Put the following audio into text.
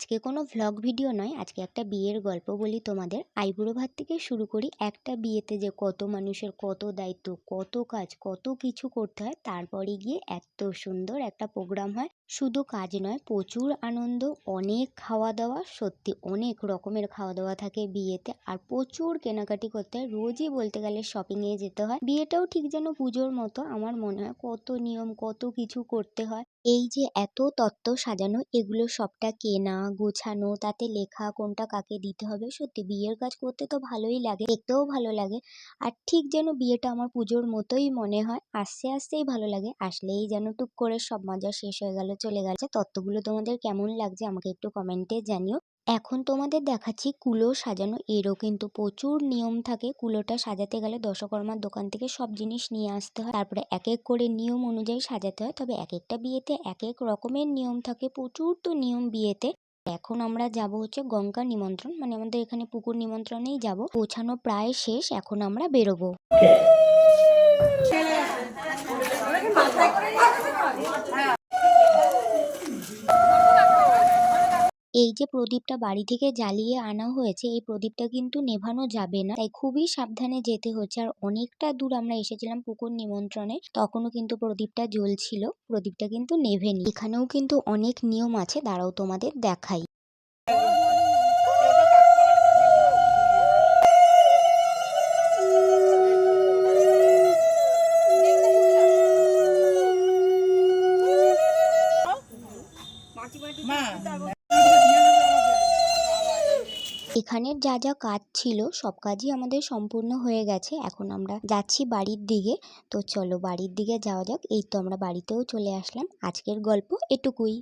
আজকে কোনো vlog video নয়, আজকে একটা বিয়ের গল্প বলি তোমাদের। আইবুড়ো ভাত থেকে শুরু করি। একটা বিয়েতে যে কত মানুষের কত দায়িত্ব, কত কাজ, কত কিছু করতে হয়, তারপরে গিয়ে এত সুন্দর একটা প্রোগ্রাম হয়। শুধু কাজ নয়, প্রচুর আনন্দ, অনেক খাওয়া দাওয়া সত্যি অনেক রকমের খাওয়া দাওয়া থাকে বিয়েতে। আর প্রচুর কেনাকাটি করতে হয়। রোজই বলতে গেলে শপিংয়ে যেতে হয়। বিয়েটাও ঠিক যেন পুজোর মতো। আমার মনে হয় কত নিয়ম, কত কিছু করতে হয়। এই যে এত তত্ত্ব সাজানো, এগুলো সবটা কেনা, গোছানো, তাতে লেখা কোনটা কাকে দিতে হবে, সত্যি বিয়ের কাজ করতে তো ভালোই লাগে, দেখতেও ভালো লাগে। আর ঠিক যেন বিয়েটা আমার পুজোর মতোই মনে হয়। আসতে, আসতেই ভালো লাগে। আসলেই যেন টুক করে সব মজা শেষ হয়ে গেল। চলে গেছে। তত্ত্বগুলো তোমাদের কেমন লাগছে আমাকে একটু কমেন্টে জানিও। এখন তোমাদের দেখাচ্ছি কুলো সাজানো। এরও কিন্তু প্রচুর নিয়ম থাকে। কুলোটা সাজাতে গেলে দশকর্মার দোকান থেকে সব জিনিস নিয়ে আসতে হয়। তারপরে এক এক করে নিয়ম অনুযায়ী সাজাতে হয়। তবে এক একটা বিয়েতে এক এক রকমের নিয়ম থাকে। প্রচুর তো নিয়ম বিয়েতে। এখন আমরা যাব হচ্ছে গঙ্গা নিমন্ত্রণ। মানে আমাদের এখানে পুকুর নিমন্ত্রণেই যাব। পৌঁছানো প্রায় শেষ। এখন আমরা বেরোবো। এই যে প্রদীপটা বাড়ি থেকে জ্বালিয়ে আনা হয়েছে, এই প্রদীপটা কিন্তু নেভানো যাবে না। তাই খুবই সাবধানে যেতে হচ্ছে। আর অনেকটা দূর আমরা এসেছিলাম পুকুর নিমন্ত্রণে, তখনও কিন্তু প্রদীপটা জ্বলছিল। প্রদীপটা কিন্তু নেভেনি। এখানেও কিন্তু অনেক নিয়ম আছে, দাঁড়াও তোমাদের দেখাই। মা। এখানের যা যা কাজ ছিল সব কাজই আমাদের সম্পূর্ণ হয়ে গেছে। এখন আমরা যাচ্ছি বাড়ির দিকে। তো চলো বাড়ির দিকে যাওয়া যাক। এই তো আমরা বাড়িতেও চলে আসলাম। আজকের গল্প এটুকুই।